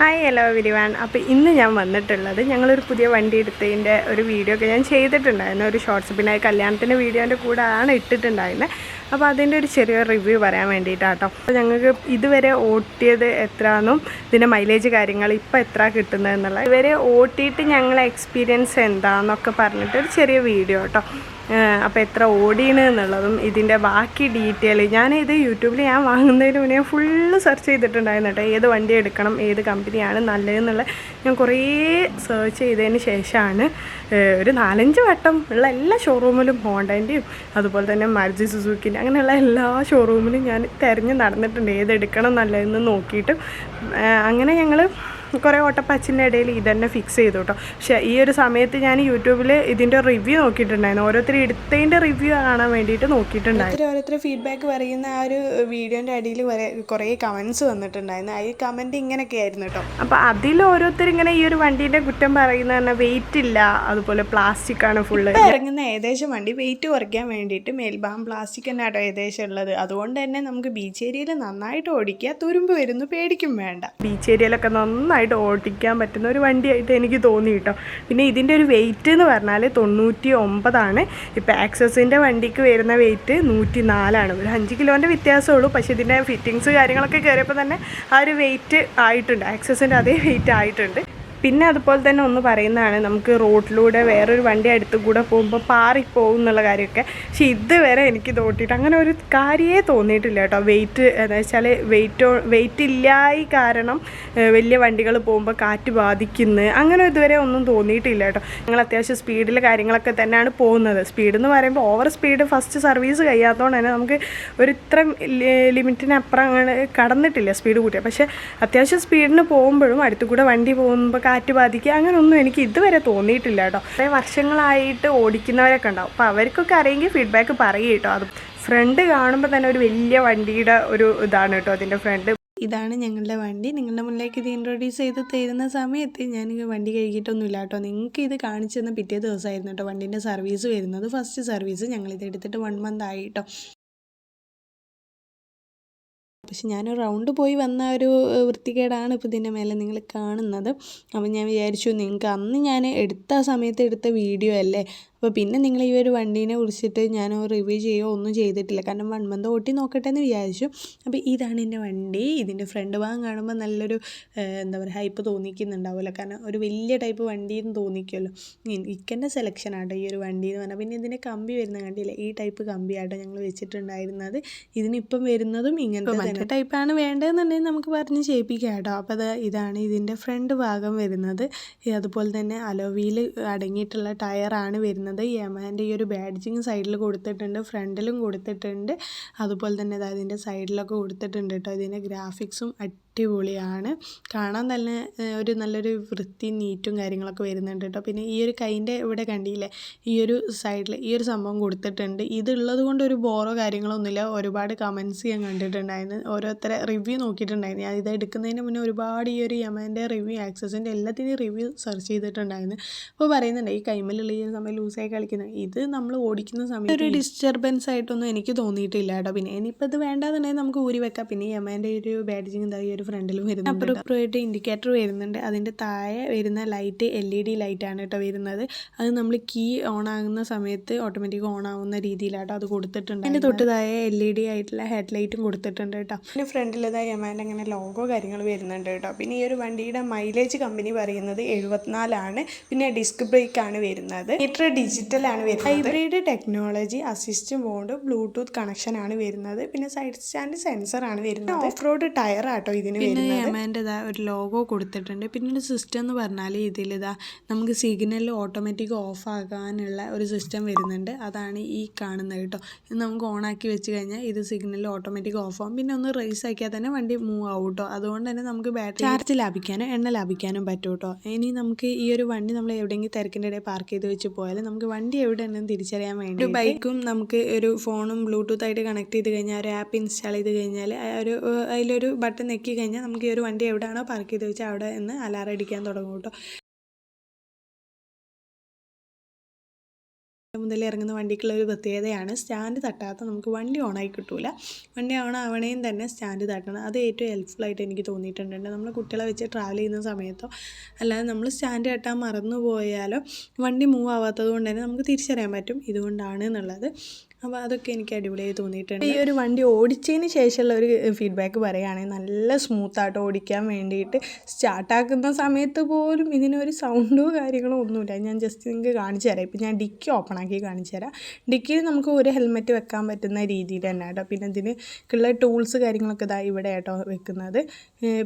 Hi hello വിരിവാൻ അപ്പോൾ ഇന്ന് ഞാൻ വന്നിട്ടുള്ളത് ഞങ്ങളൊരു പുതിയ വണ്ടി എടുത്തതിന്റെ ഒരു വീഡിയോ ഒക്കെ ഞാൻ ചെയ്തിട്ടുണ്ടായിരുന്നു. ഒരു ഷോർട്സ് പിന്നെ കല്യാണത്തിന്റെ വീഡിയോന്റെ കൂടെ ആണ് ഇട്ടിട്ടുണ്ടായിരുന്നത് അപ്പോൾ അതിന്റെ ഒരു ചെറിയ റിവ്യൂ പറയാൻ വേണ്ടിയിട്ടാട്ടോ. അപ്പോൾ ഞങ്ങൾക്ക് ഇതുവരെ ഓട്ടിയത് എത്രയാണെന്നും ഇതിന്റെ മൈലേജ് കാര്യങ്ങൾ ഇപ്പോൾ എത്ര കിട്ടുന്നതെന്നുള്ള ഇവരെ ഓട്ടിയിട്ട് ഞങ്ങളെ എക്സ്പീരിയൻസ് എന്താണെന്നൊക്കെ പറഞ്ഞിട്ട് ഒരു ചെറിയ വീഡിയോ കേട്ടോ അപ്പോൾ എത്ര ഓടിയാണ് എന്നുള്ളതും ഇതിന്റെ ബാക്കി ഡീറ്റെയിൽ ഞാൻ ഇത് യൂട്യൂബിൽ ഞാൻ വാങ്ങുന്നതിന് മുന്നേ ഫുള്ള് സെർച്ച് ചെയ്തിട്ടുണ്ടായിരുന്നു കേട്ടോ. ഏത് വണ്ടി എടുക്കണം ഏത് കമ്പനിയാണ് നല്ലതെന്നുള്ള ഞാൻ കുറേ സെർച്ച് ചെയ്തതിന് ശേഷമാണ് ഒരു നാലഞ്ച് വട്ടം ഉള്ള എല്ലാ ഷോറൂമിലും ഹോണ്ടന്റെയും അതുപോലെ തന്നെ മർജി സുസുക്കിന്റെ അങ്ങനെയുള്ള എല്ലാ ഷോറൂമിലും ഞാൻ തിരഞ്ഞ് നടന്നിട്ടുണ്ട്. ഏതെടുക്കണം നല്ലതെന്ന് നോക്കിയിട്ട് അങ്ങനെ ഞങ്ങൾ കുറേ ഓട്ടപ്പാച്ചിന്റെ ഇടയിൽ ഇതന്നെ ഫിക്സ് ചെയ്തു കേട്ടോ പക്ഷേ ഈ ഒരു സമയത്ത് ഞാൻ യൂട്യൂബിൽ ഇതിന്റെ റിവ്യൂ നോക്കിയിട്ടുണ്ടായിരുന്നു. ഓരോരുത്തർ എടുത്തതിന്റെ റിവ്യൂ കാണാൻ വേണ്ടിയിട്ട് നോക്കിയിട്ടുണ്ടായിരുന്നു. ഓരോരുത്തർ ഫീഡ്ബാക്ക് പറയുന്ന ആ ഒരു വീഡിയോന്റെ അടിയിൽ കുറേ കമൻസ് വന്നിട്ടുണ്ടായിരുന്നു. ആ ഈ കമന്റ് ഇങ്ങനെയൊക്കെ ആയിരുന്നു കേട്ടോ അപ്പോൾ അതിൽ ഓരോരുത്തർ ഇങ്ങനെ ഈ ഒരു വണ്ടീന്റെ കുറ്റം പറയുന്ന തന്നെ വെയിറ്റ് ഇല്ല അതുപോലെ പ്ലാസ്റ്റിക് ആണ് ഫുള്ള് ഇറങ്ങുന്ന ഏകദേശം വണ്ടി വെയിറ്റ് കുറയ്ക്കാൻ വേണ്ടിയിട്ട് മേൽഭാഗം പ്ലാസ്റ്റിക് തന്നെ ആട്ടോ ഏകദേശം ഉള്ളത്. അതുകൊണ്ട് തന്നെ നമുക്ക് ബീച്ച് ഏരിയയിൽ നന്നായിട്ട് ഓടിക്കുക തുരുമ്പ് വരുന്നു പേടിക്കും വേണ്ട. ബീച്ച് ഏരിയയിലൊക്കെ നന്നായിട്ട് ഓടിക്കാൻ പറ്റുന്ന ഒരു വണ്ടിയായിട്ട് എനിക്ക് തോന്നി കേട്ടോ. പിന്നെ ഇതിന്റെ ഒരു വെയിറ്റ് എന്ന് പറഞ്ഞാൽ തൊണ്ണൂറ്റി ഒമ്പതാണ് ഇപ്പോൾ ആക്സസിന്റെ വണ്ടിക്ക് വരുന്ന വെയിറ്റ് നൂറ്റി നാലാണ് ഒരു അഞ്ച് കിലോന്റെ വ്യത്യാസമേ ഉള്ളൂ. പക്ഷേ ഇതിന്റെ ഫിറ്റിങ്സ് കാര്യങ്ങളൊക്കെ കയറിയപ്പോൾ തന്നെ ആ ഒരു വെയിറ്റ് ആയിട്ടുണ്ട്. ആക്സസിന്റെ അതേ വെയിറ്റ് ആയിട്ടുണ്ട്. പിന്നെ അതുപോലെ തന്നെ ഒന്ന് പറയുന്നതാണ് നമുക്ക് റോഡിലൂടെ വേറൊരു വണ്ടി അടുത്ത് കൂടെ പോകുമ്പോൾ പാറിപ്പോകും എന്നുള്ള കാര്യമൊക്കെ. പക്ഷെ ഇതുവരെ എനിക്ക് തോട്ടിയിട്ട് അങ്ങനെ ഒരു കാര്യമേ തോന്നിയിട്ടില്ല കേട്ടോ. വെയിറ്റ് എന്ന് വെച്ചാൽ വെയിറ്റോ വെയിറ്റ് ഇല്ലായി കാരണം വലിയ വണ്ടികൾ പോകുമ്പോൾ കാറ്റ് ബാധിക്കുന്നു അങ്ങനെ ഇതുവരെ ഒന്നും തോന്നിയിട്ടില്ല കേട്ടോ. ഞങ്ങൾ അത്യാവശ്യം സ്പീഡിൽ കാര്യങ്ങളൊക്കെ തന്നെയാണ് പോകുന്നത്. സ്പീഡ് എന്ന് പറയുമ്പോൾ ഓവർ സ്പീഡ് ഫസ്റ്റ് സർവീസ് കഴിയാത്തതുകൊണ്ട് തന്നെ നമുക്ക് ഒരു ഇത്ര ലിമിറ്റിനപ്പുറം കടന്നിട്ടില്ല സ്പീഡ് കൂട്ടിയ. പക്ഷേ അത്യാവശ്യം സ്പീഡിന് പോകുമ്പോഴും അടുത്തു കൂടെ വണ്ടി പോകുമ്പോൾ കാറ്റ് ബാധിക്കുക അങ്ങനെയൊന്നും എനിക്ക് ഇതുവരെ തോന്നിയിട്ടില്ല കേട്ടോ. കുറേ വർഷങ്ങളായിട്ട് ഓടിക്കുന്നവരൊക്കെ ഉണ്ടാവും. അപ്പോൾ അവർക്കൊക്കെ അറിയെങ്കിൽ ഫീഡ്ബാക്ക് പറയും കേട്ടോ. അത് ഫ്രണ്ട് കാണുമ്പോൾ തന്നെ ഒരു വലിയ വണ്ടിയുടെ ഒരു ഇതാണ് കേട്ടോ അതിന്റെ ഫ്രണ്ട് ഇതാണ് ഞങ്ങളുടെ വണ്ടി. നിങ്ങളുടെ മുന്നിലേക്ക് ഇത് ഇൻട്രൊഡ്യൂസ് ചെയ്ത് തരുന്ന സമയത്ത് ഞാൻ വണ്ടി കഴുകിയിട്ടൊന്നുമില്ല കേട്ടോ. നിങ്ങൾക്ക് ഇത് കാണിച്ചു തന്ന പിറ്റേ ദിവസമായിരുന്നു കേട്ടോ വണ്ടീന്റെ സർവീസ് വരുന്നത്. ഫസ്റ്റ് സർവീസ് ഞങ്ങളിത് എടുത്തിട്ട് വൺ മന്ത് ആയി പക്ഷെ ഞാൻ റൗണ്ട് പോയി വന്ന ഒരു വൃത്തികേടാണ് ഇപ്പോൾ ഇതിന്റെ മേലെ നിങ്ങൾ കാണുന്നത്. അപ്പോൾ ഞാൻ വിചാരിച്ചു നിങ്ങൾക്ക് അന്ന് ഞാൻ എടുത്ത സമയത്ത് എടുത്ത വീഡിയോ അല്ലേ? അപ്പോൾ പിന്നെ നിങ്ങൾ ഈ ഒരു വണ്ടീനെ കുറിച്ചിട്ട് ഞാൻ റിവ്യൂ ചെയ്യുകയോ ഒന്നും ചെയ്തിട്ടില്ല. കാരണം വൺ മന്ത് ഓട്ടി നോക്കട്ടെ എന്ന് വിചാരിച്ചു. അപ്പോൾ ഇതാണ് എന്റെ വണ്ടി. ഇതിന്റെ ഫ്രണ്ട് ഭാഗം കാണുമ്പോൾ നല്ലൊരു എന്താ പറയുക ഹൈപ്പ് തോന്നിക്കുന്നുണ്ടാവുമല്ലോ. കാരണം ഒരു വലിയ ടൈപ്പ് വണ്ടി എന്ന് തോന്നിക്കുമല്ലോ ഇക്കന്റെ സെലക്ഷൻ ആട്ടോ ഈ ഒരു വണ്ടി എന്ന് പറഞ്ഞാൽ പിന്നെ ഇതിന്റെ കമ്പി വരുന്ന കണ്ടില്ല? ഈ ടൈപ്പ് കമ്പിയാട്ടോ ഞങ്ങൾ വെച്ചിട്ടുണ്ടായിരുന്നത്. ഇതിനിപ്പം വരുന്നതും ഇങ്ങനത്തെ മറ്റേ ടൈപ്പാണ് വേണ്ടതെന്നുണ്ടെങ്കിൽ നമുക്ക് പറഞ്ഞ് ചെയ്യിപ്പിക്കാം കേട്ടോ. അപ്പോൾ അത് ഇതാണ് ഇതിന്റെ ഫ്രണ്ട് ഭാഗം വരുന്നത്. അതുപോലെ തന്നെ അലോവിയിൽ അടങ്ങിയിട്ടുള്ള ടയറാണ് വരുന്നത്. യമഹന്റെ ഈ ഒരു ബാഡ്ജിങ് സൈഡിൽ കൊടുത്തിട്ടുണ്ട് ഫ്രണ്ടിലും കൊടുത്തിട്ടുണ്ട്. അതുപോലെ തന്നെ അതായത് അതിന്റെ സൈഡിലൊക്കെ കൊടുത്തിട്ടുണ്ട് കേട്ടോ. ഇതിന്റെ ഗ്രാഫിക്സും അടിപൊളിയാണ്. കാണാൻ തന്നെ ഒരു നല്ലൊരു വൃത്തി നീറ്റും കാര്യങ്ങളൊക്കെ വരുന്നുണ്ട് കേട്ടോ. പിന്നെ ഈ ഒരു കൈന്റെ ഇവിടെ കണ്ടില്ലേ ഈ ഒരു സൈഡിൽ ഈ ഒരു സംഭവം കൊടുത്തിട്ടുണ്ട്. ഇതുള്ളത് കൊണ്ട് ഒരു ബോറോ കാര്യങ്ങളോ ഒന്നുമില്ല ഒരുപാട് കമൻസ് ഞാൻ കണ്ടിട്ടുണ്ടായിരുന്നു. ഓരോരുത്തരെ റിവ്യൂ നോക്കിയിട്ടുണ്ടായിരുന്നു. ഞാൻ ഇത് എടുക്കുന്നതിന് മുന്നേ ഒരുപാട് ഈ ഒരു യമന്റെ റിവ്യൂ ആക്സസിന്റെ എല്ലാത്തിന്റെയും റിവ്യൂ സെർച്ച് ചെയ്തിട്ടുണ്ടായിരുന്നു. അപ്പോൾ പറയുന്നുണ്ട് ഈ കൈമലുള്ള ഈ സമയം ലൂസായി കളിക്കുന്നത്. ഇത് നമ്മൾ ഓടിക്കുന്ന സമയത്ത് ഒരു ഡിസ്റ്റർബൻസ് ആയിട്ടൊന്നും എനിക്ക് തോന്നിയിട്ടില്ല കേട്ടോ പിന്നെ. ഇനിയിപ്പോൾ ഇത് വേണ്ടാന്നുണ്ടെങ്കിൽ നമുക്ക് ഊരി വെക്കാം. പിന്നെ യമന്റെ ഒരു ബാഡ്ജിങ് എന്താ ഈ ഒരു ഫ്രണ്ടിലും വരുന്നത് അപ്പുറപ്പുറമായിട്ട് ഇൻഡിക്കേറ്റർ വരുന്നുണ്ട്. അതിന്റെ താഴെ വരുന്ന ലൈറ്റ് എൽ ഇ ഡി ലൈറ്റാണ് കേട്ടോ വരുന്നത്. അത് നമ്മൾ കീ ഓൺ ആകുന്ന സമയത്ത് ഓട്ടോമാറ്റിക് ഓൺ ആവുന്ന രീതിയിലാട്ടോ അത് കൊടുത്തിട്ടുണ്ട് അതിന്റെ തൊട്ട് താഴെ എൽ ഇ ഡി ആയിട്ടുള്ള ഹെഡ് ലൈറ്റും കൊടുത്തിട്ടുണ്ട് കേട്ടോ പിന്നെ ഫ്രണ്ടിലേതായ യമന്റെ അങ്ങനെ ലോഗോ കാര്യങ്ങൾ വരുന്നുണ്ട് കേട്ടോ പിന്നെ ഈ ഒരു വണ്ടിയുടെ മൈലേജ് കമ്പനി പറയുന്നത് എഴുപത്തിനാലാണ് പിന്നെ ഡിസ്ക് ബ്രേക്ക് ആണ് വരുന്നത്. ഇത്ര ഡിജിറ്റൽ ആണ് വരുന്നത്. Hybrid technology assist mode Bluetooth connection ആണ് വരുന്നത്. പിന്നെ സൈഡ് സ്റ്റാൻഡ് സെൻസർ ആണ് വരുന്നത്. ഓഫ് റോഡ് ടയർ ആട്ടോ ഇതിന് വരുന്നത്. ഇതാ ഒരു ലോഗോ കൊടുത്തിട്ടുണ്ട്. പിന്നെ ഒരു സിസ്റ്റം എന്ന് പറഞ്ഞാൽ ഇതിലിതാ നമുക്ക് സിഗ്നൽ ഓട്ടോമാറ്റിക് ഓഫ് ആകാനുള്ള ഒരു സിസ്റ്റം വരുന്നുണ്ട്. അതാണ് ഈ കാണുന്നത് കേട്ടോ. ഇത് നമുക്ക് ആക്കി വെച്ച് കഴിഞ്ഞാൽ ഇത് സിഗ്നൽ ഓട്ടോമാറ്റിക് ഓഫ് ആവും. പിന്നെ ഒന്ന് റേസ് ആക്കിയാൽ തന്നെ വണ്ടി മൂവ് ആവും കേട്ടോ. അതുകൊണ്ട് തന്നെ നമുക്ക് ബാറ്ററി ചാർജ് ലാഭിക്കാനും എണ്ണ ലാഭിക്കാനും പറ്റും കേട്ടോ. ഇനി നമുക്ക് ഈ ഒരു വണ്ടി നമ്മൾ എവിടെയെങ്കിലും തിരക്കിന്റെ ഇടയിൽ പാർക്ക് ചെയ്ത് വെച്ച് പോയാൽ നമുക്ക് വണ്ടി എവിടെ ഉണ്ടെന്ന് തിരിച്ചറിയാൻ വേണ്ടി ഒരു ബൈക്കും നമുക്ക് ഒരു ഫോണും ബ്ലൂടൂത്ത് ആയിട്ട് കണക്ട് ചെയ്ത് കഴിഞ്ഞാൽ ഒരു ആപ്പ് ഇൻസ്റ്റാൾ ചെയ്ത് കഴിഞ്ഞാൽ ഒരു അതിലൊരു ബട്ടൺ നെക്കി കഴിഞ്ഞാൽ നമുക്ക് ഈ ഒരു വണ്ടി എവിടെയാണോ പാർക്ക് ചെയ്ത് വെച്ചാൽ അവിടെ നിന്ന് അലാറം അടിക്കാൻ തുടങ്ങും കേട്ടോ. മുതൽ ഇറങ്ങുന്ന വണ്ടിക്കുള്ള ഒരു പ്രത്യേകതയാണ് സ്റ്റാൻഡ് തട്ടാത്ത നമുക്ക് വണ്ടി ഓണായി കിട്ടില്ല വണ്ടി ഓൺ ആവണേയും തന്നെ സ്റ്റാൻഡ് തട്ടണം. അത് ഏറ്റവും ഹെൽപ്ഫുള്ളായിട്ട് എനിക്ക് തോന്നിയിട്ടുണ്ട്. നമ്മൾ കുട്ടികളെ വെച്ച് ട്രാവൽ ചെയ്യുന്ന സമയത്തോ അല്ലാതെ നമ്മൾ സ്റ്റാൻഡ് തട്ടാൻ മറന്നു പോയാലോ വണ്ടി മൂവ് ആവാത്തത് കൊണ്ട് തന്നെ നമുക്ക് തിരിച്ചറിയാൻ പറ്റും ഇതുകൊണ്ടാണ് എന്നുള്ളത്. അപ്പോൾ അതൊക്കെ എനിക്ക് അടിപൊളിയായി തോന്നിയിട്ടുണ്ട്. ഈ ഒരു വണ്ടി ഓടിച്ചതിന് ശേഷമുള്ള ഒരു ഫീഡ്ബാക്ക് പറയുകയാണെങ്കിൽ നല്ല സ്മൂത്തായിട്ട് ഓടിക്കാൻ വേണ്ടിയിട്ട് സ്റ്റാർട്ടാക്കുന്ന സമയത്ത് പോലും ഇതിനൊരു സൗണ്ടോ കാര്യങ്ങളോ ഒന്നുമില്ല. ഞാൻ ജസ്റ്റ് നിങ്ങൾക്ക് കാണിച്ചു തരാം. ഇപ്പം ഞാൻ ഡിക്കി ഓപ്പൺ ആക്കി കാണിച്ചു തരാം. ഡിക്കിയിൽ നമുക്ക് ഒരു ഹെൽമെറ്റ് വെക്കാൻ പറ്റുന്ന രീതിയിൽ തന്നെ കേട്ടോ. പിന്നെ ഇതിനുള്ള ടൂൾസ് കാര്യങ്ങളൊക്കെ ഇതാ ഇവിടെ കേട്ടോ വെക്കുന്നത്.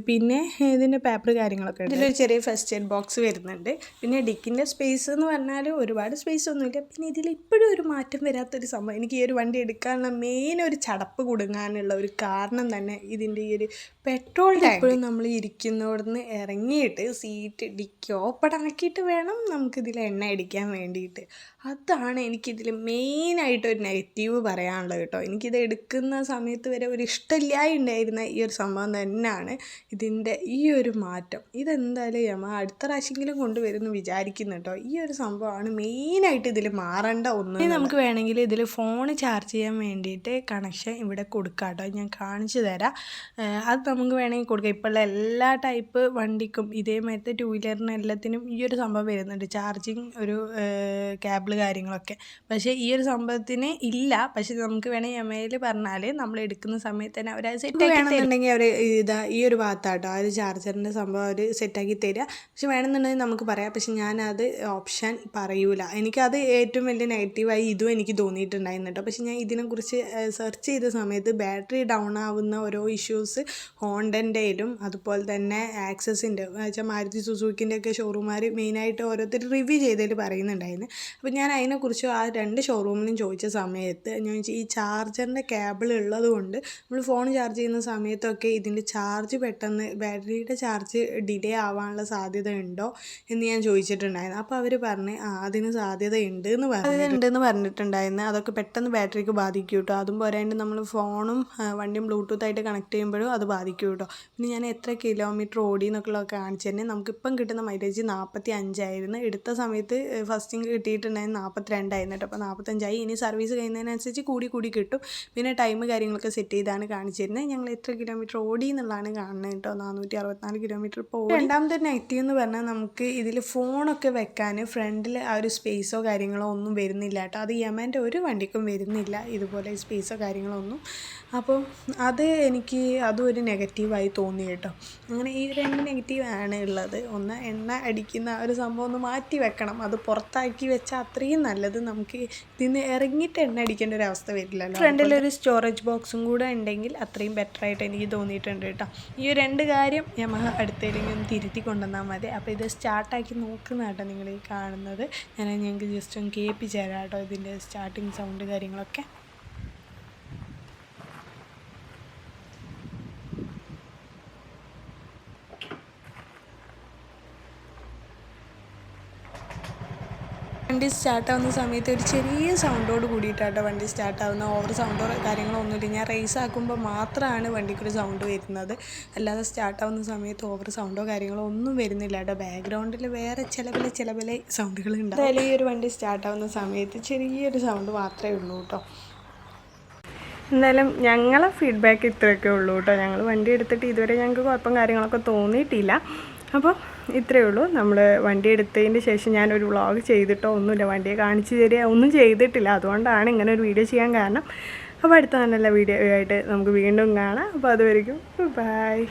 പിന്നെ ഇതിന്റെ പേപ്പർ കാര്യങ്ങളൊക്കെ ഉണ്ട്. ഇതിലൊരു ചെറിയ ഫസ്റ്റ് എയ്ഡ് ബോക്സ് വരുന്നുണ്ട്. പിന്നെ ഡിക്കിന്റെ സ്പേസ് എന്ന് പറഞ്ഞാൽ ഒരുപാട് സ്പേസ് ഒന്നുമില്ല. പിന്നെ ഇതിൽ ഇപ്പോഴും ഒരു മാറ്റം വരാത്തൊരു സംഭവം. എനിക്ക് ഈ ഒരു വണ്ടി എടുക്കാനുള്ള മെയിൻ ഒരു ചടപ്പ് കൊടുങ്ങാനുള്ള ഒരു കാരണം തന്നെ ഇതിന്റെ ഈ ഒരു പെട്രോൾ എപ്പോഴും നമ്മൾ ഇരിക്കുന്നവിടുന്ന് ഇറങ്ങിയിട്ട് സീറ്റ് ഡിക്കി ഓപ്പൺ ആക്കിയിട്ട് വേണം നമുക്കിതിൽ എണ്ണ അടിക്കാൻ വേണ്ടിയിട്ട്. അതാണ് എനിക്കിതിൽ മെയിനായിട്ട് ഒരു നെഗറ്റീവ് പറയാനുള്ളത് കേട്ടോ. എനിക്കിത് എടുക്കുന്ന സമയത്ത് വരെ ഒരു ഇഷ്ടമില്ലായി ഉണ്ടായിരുന്ന ഈ ഒരു സംഭവം തന്നെയാണ് ഇതിന്റെ ഈ ഒരു മാറ്റം. ഇതെന്തായാലും യമ അടുത്ത പ്രാവശ്യമെങ്കിലും കൊണ്ടുവരുമെന്ന് വിചാരിക്കുന്നു കേട്ടോ. ഈ ഒരു സംഭവമാണ് മെയിനായിട്ട് ഇതിൽ മാറേണ്ട ഒന്ന് നമുക്ക് വേണമെങ്കിൽ ഇതിൽ ഫോൺ ചാർജ് ചെയ്യാൻ വേണ്ടിയിട്ട് കണക്ഷൻ ഇവിടെ കൊടുക്കാം കേട്ടോ ഞാൻ കാണിച്ചു തരാം. അത് നമുക്ക് വേണമെങ്കിൽ കൊടുക്കാം. ഇപ്പോഴുള്ള എല്ലാ ടൈപ്പ് വണ്ടിക്കും ഇതേമാരത്തെ ടു വീലറിന് എല്ലാത്തിനും ഈ ഒരു സംഭവം വരുന്നുണ്ട്. ചാർജിങ് ഒരു കേബിൾ കാര്യങ്ങളൊക്കെ. പക്ഷേ ഈ ഒരു സംഭവത്തിന് ഇല്ല. പക്ഷേ നമുക്ക് വേണമെങ്കിൽ എം ഐയിൽ പറഞ്ഞാൽ നമ്മൾ എടുക്കുന്ന സമയത്ത് തന്നെ അവർ സെറ്റ് വേണമെന്നുണ്ടെങ്കിൽ അവർ ഇതാ ഈ ഒരു ഭാഗത്താട്ടോ ആ ഒരു ചാർജറിന്റെ സംഭവം അവർ സെറ്റാക്കി തരിക പക്ഷെ വേണമെന്നുണ്ടെങ്കിൽ നമുക്ക് പറയാം. പക്ഷെ ഞാനത് ഓപ്ഷൻ പറയൂല. എനിക്കത് ഏറ്റവും വലിയ നെഗറ്റീവായി ഇതും എനിക്ക് തോന്നിയിട്ടുണ്ടായിരുന്നു. കേട്ടോ പക്ഷെ ഞാൻ ഇതിനെക്കുറിച്ച് സെർച്ച് ചെയ്ത സമയത്ത് ബാറ്ററി ഡൗൺ ആവുന്ന ഓരോ ഇഷ്യൂസ് ഹോണ്ടന്റെയിലും അതുപോലെ തന്നെ ആക്സസിന്റെ വെച്ചാൽ മാരുതി സുസുക്കിന്റെ ഒക്കെ ഷോറൂമാർ മെയിനായിട്ട് ഓരോരുത്തർ റിവ്യൂ ചെയ്തതിൽ പറയുന്നുണ്ടായിരുന്നു. അപ്പോൾ ഞാൻ അതിനെക്കുറിച്ച് ആ രണ്ട് ഷോറൂമിലും ചോദിച്ച സമയത്ത് ഞാൻ ചോദിച്ചാൽ ഈ ചാർജറിന്റെ കേബിൾ ഉള്ളത് കൊണ്ട് നമ്മൾ ഫോൺ ചാർജ് ചെയ്യുന്ന സമയത്തൊക്കെ ഇതിന്റെ ചാർജ് പെട്ടെന്ന് ബാറ്ററിയുടെ ചാർജ് ഡിലേ ആവാനുള്ള സാധ്യത ഉണ്ടോ എന്ന് ഞാൻ ചോദിച്ചിട്ടുണ്ടായിരുന്നു. അപ്പോൾ അവർ പറഞ്ഞ് ആ അതിന് സാധ്യത ഉണ്ട് എന്ന് ഉണ്ടെന്ന് പറഞ്ഞിട്ടുണ്ടായിരുന്നു. അതൊക്കെ പെട്ടെന്ന് ബാറ്ററിക്ക് ബാധിക്കും കേട്ടോ. അതും പോരാണ്ട് നമ്മൾ ഫോണും വണ്ടിയും ബ്ലൂടൂത്ത് ആയിട്ട് കണക്ട് ചെയ്യുമ്പോഴും അത് ബാധിക്കും കേട്ടോ. പിന്നെ ഞാൻ എത്ര കിലോമീറ്റർ ഓടി എന്നൊക്കെയുള്ളതൊക്കെ കാണിച്ചു തന്നെ നമുക്കിപ്പം കിട്ടുന്ന മൈലേജ് നാൽപ്പത്തി അഞ്ചായിരുന്നു എടുത്ത സമയത്ത് ഫസ്റ്റിങ് കിട്ടിയിട്ടുണ്ടായിരുന്നു നാൽപ്പത്തി രണ്ടായിരുന്നു കേട്ടോ. അപ്പോൾ നാൽപ്പത്തഞ്ചായി ഇനി സർവീസ് കഴിയുന്നതിനനുസരിച്ച് കൂടി കൂടി കിട്ടും. പിന്നെ ടൈം കാര്യങ്ങളൊക്കെ സെറ്റ് ചെയ്താണ് കാണിച്ചിരുന്നത് ഞങ്ങൾ എത്ര കിലോമീറ്റർ ഓടി എന്നുള്ളതാണ് കാണുന്നത് കേട്ടോ. നാനൂറ്റി അറുപത്തിനാല് കിലോമീറ്റർ ഇപ്പോൾ രണ്ടാമത്തെ നെഗറ്റീവ് എന്ന് പറഞ്ഞാൽ നമുക്ക് ഇതിൽ ഫോണൊക്കെ വെക്കാൻ ഫ്രണ്ടിൽ ആ ഒരു സ്പേസോ കാര്യങ്ങളോ ഒന്നും വരുന്നില്ല കേട്ടോ. അത് യമന്റെ ഒരു വണ്ടിക്കും വരുന്നില്ല ഇതുപോലെ സ്പേസോ കാര്യങ്ങളൊന്നും അപ്പോൾ അത് എനിക്ക് അതും ഒരു നെഗറ്റീവായി തോന്നി കേട്ടോ. അങ്ങനെ ഈ രണ്ട് നെഗറ്റീവാണ് ഉള്ളത്. ഒന്ന് എണ്ണ അടിക്കുന്ന ആ ഒരു സംഭവം ഒന്ന് മാറ്റി വെക്കണം. അത് പുറത്താക്കി വെച്ചാൽ അത്രയും നല്ലത്. നമുക്ക് ഇതിന്ന് ഇറങ്ങിയിട്ട് എണ്ണ അടിക്കേണ്ട ഒരു അവസ്ഥ വരില്ലല്ലോ. ഫ്രണ്ടിൽ ഒരു സ്റ്റോറേജ് ബോക്സും കൂടെ ഉണ്ടെങ്കിൽ അത്രയും ബെറ്റർ ആയിട്ട് എനിക്ക് തോന്നിയിട്ടുണ്ട് കേട്ടോ. ഈ ഒരു രണ്ട് കാര്യം യമഹ അടുത്തേലെങ്കിലും ഒന്ന് തിരുത്തി കൊണ്ടുവന്നാൽ മതി. അപ്പോൾ ഇത് സ്റ്റാർട്ടാക്കി നോക്കുന്നതാട്ടോ നിങ്ങൾ ഈ കാണുന്നത്. ഞാൻ ഞങ്ങൾക്ക് ജസ്റ്റ് ഒന്ന് കേൾപ്പിച്ചു തരാം കേട്ടോ ഇതിന്റെ സ്റ്റാർട്ടിങ് സൗണ്ട് കാര്യങ്ങളൊക്കെ വണ്ടി സ്റ്റാർട്ടാവുന്ന സമയത്ത് ഒരു ചെറിയ സൗണ്ടോട് കൂടിയിട്ടാട്ടോ വണ്ടി സ്റ്റാർട്ടാവുന്ന ഓവർ സൗണ്ടോ കാര്യങ്ങളോ ഒന്നുമില്ല ഞാൻ റേസ് ആക്കുമ്പോൾ മാത്രമാണ് വണ്ടിക്കൊരു സൗണ്ട് വരുന്നത്. അല്ലാതെ സ്റ്റാർട്ടാവുന്ന സമയത്ത് ഓവർ സൗണ്ടോ കാര്യങ്ങളോ ഒന്നും വരുന്നില്ല കേട്ടോ ബാക്ക്ഗ്രൗണ്ടിൽ വേറെ ചില പല ചില പല സൗണ്ടുകൾ ഈ ഒരു വണ്ടി സ്റ്റാർട്ടാവുന്ന സമയത്ത് ചെറിയൊരു സൗണ്ട് മാത്രമേ ഉള്ളൂ കേട്ടോ എന്തായാലും ഞങ്ങളെ ഫീഡ്ബാക്ക് ഇത്രയൊക്കെ ഉള്ളൂ കേട്ടോ ഞങ്ങൾ വണ്ടി എടുത്തിട്ട് ഇതുവരെ ഞങ്ങൾക്ക് കുഴപ്പം കാര്യങ്ങളൊക്കെ തോന്നിയിട്ടില്ല. അപ്പോൾ ഇത്രയേ ഉള്ളൂ. നമ്മൾ വണ്ടി എടുത്തതിന് ശേഷം ഞാനൊരു വ്ളോഗ് ചെയ്തിട്ടോ ഒന്നുമില്ല. വണ്ടിയെ കാണിച്ചു തരിക ഒന്നും ചെയ്തിട്ടില്ല. അതുകൊണ്ടാണ് ഇങ്ങനെ ഒരു വീഡിയോ ചെയ്യാൻ കാരണം. അപ്പോൾ അടുത്ത നല്ല വീഡിയോ ആയിട്ട് നമുക്ക് വീണ്ടും കാണാം. അപ്പോൾ അതുവരെയും ബൈ.